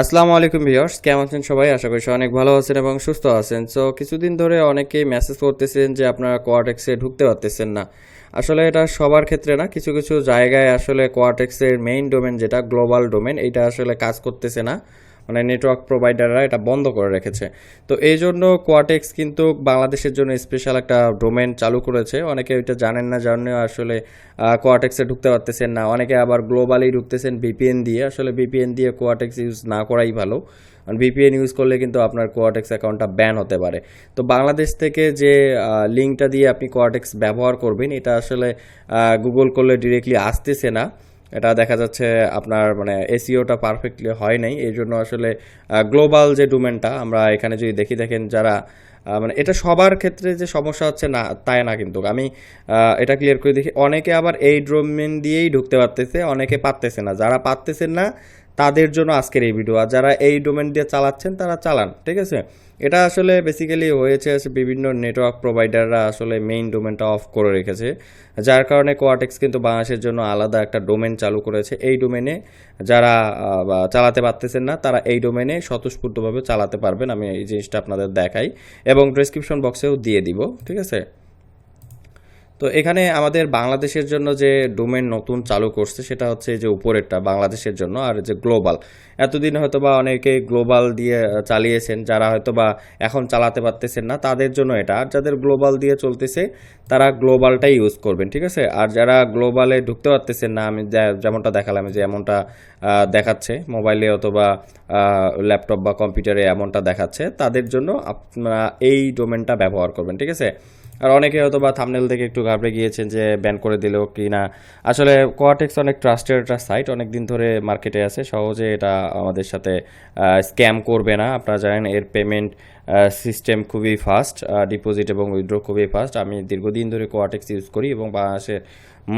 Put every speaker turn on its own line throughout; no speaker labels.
আসসালামু আলাইকুম ভিউয়ার্স, কেমন আছেন সবাই? আশা করি অনেক ভালো আছেন এবং সুস্থ আছেন। সো কিছুদিন ধরে অনেকেই মেসেজ করতেছেন যে আপনারা কোয়াটেক্সে ঢুকতে পারতেছেন না। আসলে এটা সবার ক্ষেত্রে না, কিছু কিছু জায়গায় আসলে কোয়াটেক্সের মেইন ডোমেন যেটা গ্লোবাল ডোমেন এটা আসলে কাজ করতেছে না। মানে নেটওয়ার্ক প্রোভাইডাররা এটা বন্ধ করে রেখেছে। তো এই জন্য কোয়াটেক্স কিন্তু বাংলাদেশের জন্য স্পেশাল একটা ডোমেন চালু করেছে। অনেকে ওইটা জানেন না জানেও আসলে কোয়াটেক্সে ঢুকতে পারতেছেন না। অনেকে আবার গ্লোবালি ঢুকতেছেন ভিপিএন দিয়ে। আসলে ভিপিএন দিয়ে কোয়াটেক্স ইউজ না করাই ভালো। কারণ ভিপিএন ইউজ করলে কিন্তু আপনার কোয়াটেক্স অ্যাকাউন্টটা ব্যান হতে পারে। তো বাংলাদেশ থেকে যে লিঙ্কটা দিয়ে আপনি কোয়াটেক্স ব্যবহার করবেন, এটা আসলে গুগল করলে ডিরেক্টলি আসতেছে না। এটা দেখা যাচ্ছে আপনার মানে এসিওটা পারফেক্টলি হয় নাই। এই জন্য আসলে গ্লোবাল যে ডোমেনটা আমরা এখানে যদি দেখি, দেখেন যারা মানে এটা সবার ক্ষেত্রে যে সমস্যা হচ্ছে না, তাই না কিন্তু। আমি এটা ক্লিয়ার করে দেখি, অনেকে আবার এই ড্রোমেন দিয়েই ঢুকতে পারতেছে, অনেকে পারতেছে না। যারা পারতেছেন না তাদের জন্য আজকের এই ভিডিও আর যারা এই ডোমেন দিয়ে চালাচ্ছেন, তারা চালান, ঠিক আছে? এটা আসলে বেসিক্যালি হয়েছে বিভিন্ন নেটওয়ার্ক প্রোভাইডাররা আসলে মেইন ডোমেনটা অফ করে রেখেছে। যার কারণে কোয়াটেক্স কিন্তু বাংলাদেশের জন্য আলাদা একটা ডোমেন চালু করেছে। এই ডোমেনে যারা চালাতে পারতেছেন না, তারা এই ডোমেনে স্বতঃস্ফূর্তভাবে চালাতে পারবেন। আমি এই জিনিসটা আপনাদের দেখাই এবং ডেসক্রিপশন বক্সেও দিয়ে দিব, ঠিক আছে? তো এখানে আমাদের বাংলাদেশের জন্য যে ডোমেন নতুন চালু করছে, সেটা হচ্ছে যে উপরেরটা, বাংলাদেশের জন্য, আর যে গ্লোবাল এতদিন হয়তো বা অনেকে গ্লোবাল দিয়ে চালিয়েছেন, যারা হয়তো বা এখন চালাতে পারতেছেন না, তাদের জন্য এটা। আর যাদের গ্লোবাল দিয়ে চলতেছে, তারা গ্লোবালটাই ইউজ করবেন, ঠিক আছে? আর যারা গ্লোবালে ঢুকতে পারতেছেন না, আমি যেমনটা দেখালাম যে এমনটা দেখাচ্ছে মোবাইলে অথবা ল্যাপটপ বা কম্পিউটারে এমনটা দেখাচ্ছে, তাদের জন্য আপনারা এই ডোমেনটা ব্যবহার করবেন, ঠিক আছে? আর অনেকে হয়তো বা থামনেল থেকে একটু ঘাবড়ে গিয়েছেন যে ব্যান করে দিলেও কি না। আসলে কোয়াটেক্স অনেক ট্রাস্টেড একটা সাইট অনেক দিন ধরে মার্কেটে আছে। সহজে এটা আমাদের সাথে স্ক্যাম করবে না। আপনারা জানেন এর পেমেন্ট সিস্টেম খুবই ফাস্ট ডিপোজিট এবং উইথড্র খুবই ফাস্ট আমি দীর্ঘদিন ধরে কোয়াটেক্স ইউজ করি এবং বাংলাদেশের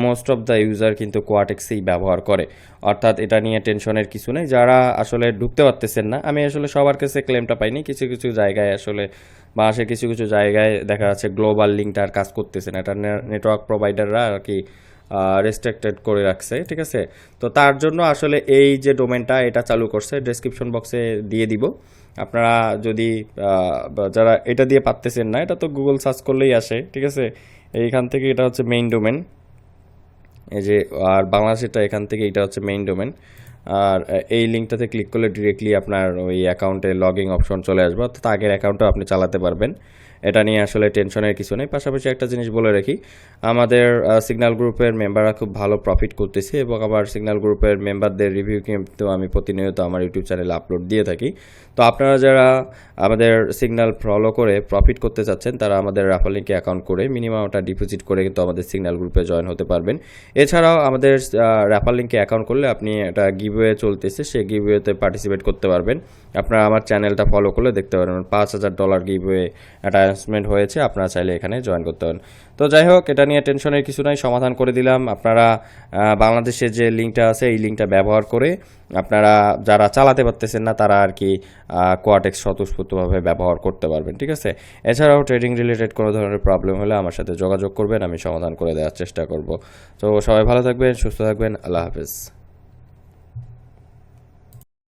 মোস্ট অফ দ্য ইউজার কিন্তু কোয়াটেক্সেই ব্যবহার করে। অর্থাৎ এটা নিয়ে টেনশনের কিছু নেই। যারা আসলে ঢুকতে পারতেছেন না, আমি আসলে সবার কাছে ক্লেমটা পাইনি। কিছু কিছু জায়গায় আসলে বাংলাদেশের কিছু কিছু জায়গায় দেখা যাচ্ছে গ্লোবাল লিঙ্কটা আর কাজ করতেছে না। এটা নেটওয়ার্ক প্রোভাইডাররা আর কি রেস্ট্রিক্টেড করে রাখছে, ঠিক আছে? তো তার জন্য আসলে এই যে ডোমেনটা এটা চালু করছে ডেসক্রিপশন বক্সে দিয়ে দিব। আপনারা যদি যারা এটা দিয়ে পারতেছেন না, এটা তো গুগল সার্চ করলেই আসে, ঠিক আছে? এইখান থেকে এটা হচ্ছে মেইন ডোমেন এই যে, আর বাংলাদেশেরটা এখান থেকে এটা হচ্ছে মেইন ডোমেন আর এই লিঙ্কটাতে ক্লিক করলে ডিরেক্টলি আপনার ওই অ্যাকাউন্টে লগিং অপশন চলে আসবে। অর্থাৎ আগের অ্যাকাউন্টও আপনি চালাতে পারবেন। এটা নিয়ে আসলে টেনশনের কিছু নেই। পাশাপাশি একটা জিনিস বলে রাখি, আমাদের সিগন্যাল গ্রুপের মেম্বাররা খুব ভালো প্রফিট করতেছে এবং আবার সিগন্যাল গ্রুপের মেম্বারদের রিভিউ কিন্তু আমি প্রতিনিয়ত আমার ইউটিউব চ্যানেলে আপলোড দিয়ে থাকি। তো আপনারা যারা আমাদের সিগন্যাল ফলো করে প্রফিট করতে চাচ্ছেন, তারা আমাদের রাফাল লিঙ্কে অ্যাকাউন্ট করে মিনিমাম ওটা ডিপোজিট করে কিন্তু আমাদের সিগন্যাল গ্রুপে জয়েন হতে পারবেন। এছাড়াও আমাদের র্যাফাল লিঙ্কে অ্যাকাউন্ট করলে আপনি একটা গিভওয়ে চলতেছে, সেই গিভওয়েতে পার্টিসিপেট করতে পারবেন। আপনারা আমার চ্যানেলটা ফলো করলে দেখতে পারবেন পাঁচ হাজার ডলার গিভওয়ে অ্যানাউন্সমেন্ট হয়েছে, আপনারা চাইলে এখানে জয়েন করতে পারেন। তো যাই হোক, এটা নিয়ে টেনশনের কিছু নাই, সমাধান করে দিলাম। আপনারা বাংলাদেশের যে লিঙ্কটা আছে, এই লিঙ্কটা ব্যবহার করে আপনারা যারা চালাতে পারতেছেন না, তারা আর কি কোয়াটেক্স স্বতঃস্ফূর্তভাবে ব্যবহার করতে পারবেন, ঠিক আছে? এছাড়াও ট্রেডিং রিলেটেড কোনো ধরনের প্রবলেম হলে আমার সাথে যোগাযোগ করবেন, আমি সমাধান করে দেওয়ার চেষ্টা করব। তো সবাই ভালো থাকবেন, সুস্থ থাকবেন, আল্লাহ হাফেজ।